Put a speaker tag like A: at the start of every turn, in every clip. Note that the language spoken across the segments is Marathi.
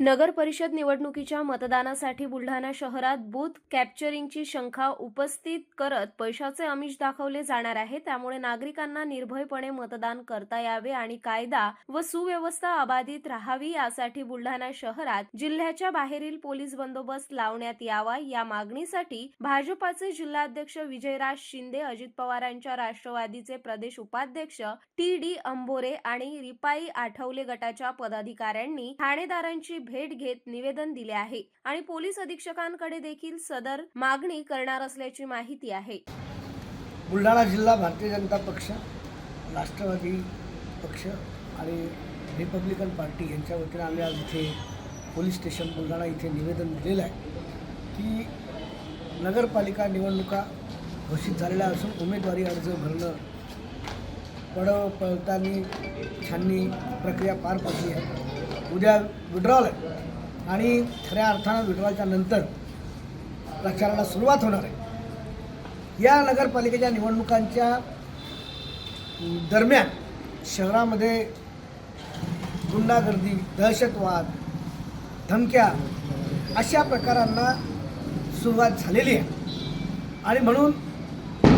A: नगर परिषद निवडणुकीच्या मतदानासाठी बुलढाणा शहरात बूथ कॅप्चरिंगची शंका उपस्थित करत पैशाचे आमिष दाखवले जाणार आहे. त्यामुळे नागरिकांना निर्भयपणे मतदान करता यावे आणि कायदा व सुव्यवस्था अबाधित राहावी यासाठी बुलढाणा शहरात जिल्ह्याच्या बाहेरील पोलीस बंदोबस्त लावण्यात यावा या मागणीसाठी भाजपाचे जिल्हाध्यक्ष विजयराज शिंदे अजित पवारांच्या राष्ट्रवादीचे प्रदेश उपाध्यक्ष टी डी अंबोरे आणि रिपाई आठवले गटाच्या पदाधिकाऱ्यांनी ठाणेदारांची भेट घेत निवेदन दिले आहे आणि पोलीस अधीक्षकांकडे देखील सदर मागणी करणार असल्याची माहिती आहे.
B: बुलढाणा जिल्हा भारतीय जनता पक्ष राष्ट्रवादी पक्ष आणि रिपब्लिकन पार्टी यांच्या वतीनं आम्ही आज इथे पोलीस स्टेशन बुलढाणा इथे निवेदन दिलेलं आहे की नगरपालिका निवडणुका घोषित झालेल्या असून उमेदवारी अर्ज भरणं पडव पळतानी छाननी प्रक्रिया पार पडली आहे. उद्या विड्रॉल आहे. आणि खऱ्या अर्थानं विड्रॉलच्या नंतर प्रचाराला सुरुवात होणार आहे. या नगरपालिकेच्या निवडणुकांच्या दरम्यान शहरामध्ये गुंडागर्दी दहशतवाद धमक्या अशा प्रकारांना सुरुवात झालेली आहे. आणि म्हणून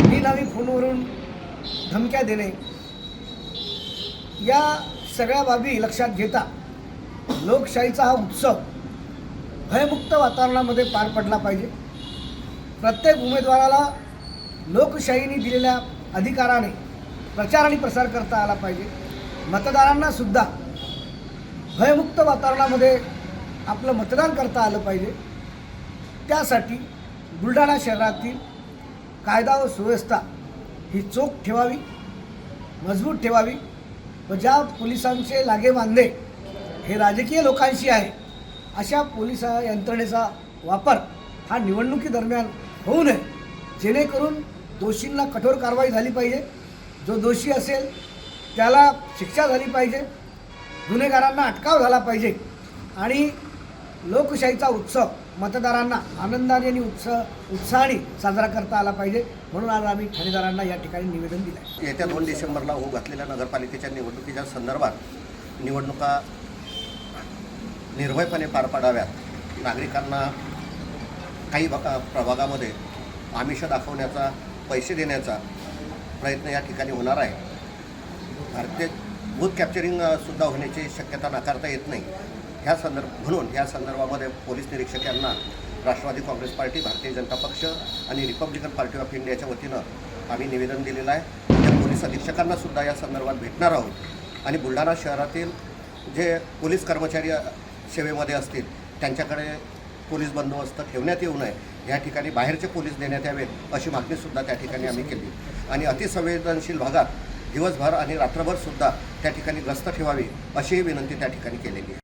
B: निनावी फोनवरून धमक्या देणे या सगळ्या बाबी लक्षात घेता लोकशाहीचा हा उत्सव भयमुक्त वातावरणामध्ये पार पडला पाहिजे. प्रत्येक उमेदवाराला लोकशाहीने दिलेल्या अधिकाराने प्रचार आणि प्रसार करता आला पाहिजे. मतदारांना सुद्धा भयमुक्त वातावरणामध्ये आपलं मतदान करता आलं पाहिजे. त्यासाठी बुलढाणा शहरातील कायदा व सुव्यवस्था ही चोख ठेवावी मजबूत ठेवावी व ज्या पोलिसांचे लागे लागेबांधे हे राजकीय लोकांशी आहे. अशा पोलीस यंत्रणेचा वापर हा निवडणुकीदरम्यान होऊ नये. जेणेकरून दोषींना कठोर कारवाई झाली पाहिजे. जो दोषी असेल त्याला शिक्षा झाली पाहिजे. गुन्हेगारांना अटकाव झाला पाहिजे. आणि लोकशाहीचा उत्सव मतदारांना आनंदाने आणि उत्साह उत्साहाने साजरा करता आला पाहिजे. म्हणून आज आम्ही ठाणेदारांना या ठिकाणी निवेदन दिलं आहे
C: येत्या दोन डिसेंबरला होऊ घातलेल्या नगरपालिकेच्या निवडणुकीच्या संदर्भात निवडणुका निर्भयपणे पार पाडाव्यात. नागरिकांना काही प्रभागामध्ये आमिष दाखवण्याचा पैसे देण्याचा प्रयत्न या ठिकाणी होणार आहे. भारतीय बूथ कॅप्चरिंग सुद्धा होण्याची शक्यता नाकारता येत नाही. ह्या संदर्भ म्हणून या संदर्भामध्ये पोलीस निरीक्षक यांना राष्ट्रवादी काँग्रेस पार्टी भारतीय जनता पक्ष आणि रिपब्लिकन पार्टी ऑफ इंडियाच्या वतीनं आम्ही निवेदन दिलेलं आहे. त्या पोलीस अधीक्षकांना सुद्धा या संदर्भात भेटणार आहोत. आणि बुलढाणा शहरातील जे पोलीस कर्मचारी सेवेमध्ये असतील त्यांच्याकडे पोलीस बंदोबस्त ठेवण्यात येऊ नये या ठिकाणी बाहेरचे पोलीस देण्यात यावेत अशी मागणीसुद्धा त्या ठिकाणी आम्ही केली. आणि अतिसंवेदनशील भागात दिवसभर आणि रात्रभरसुद्धा त्या ठिकाणी गस्त ठेवावी अशीही विनंती त्या ठिकाणी केलेली आहे.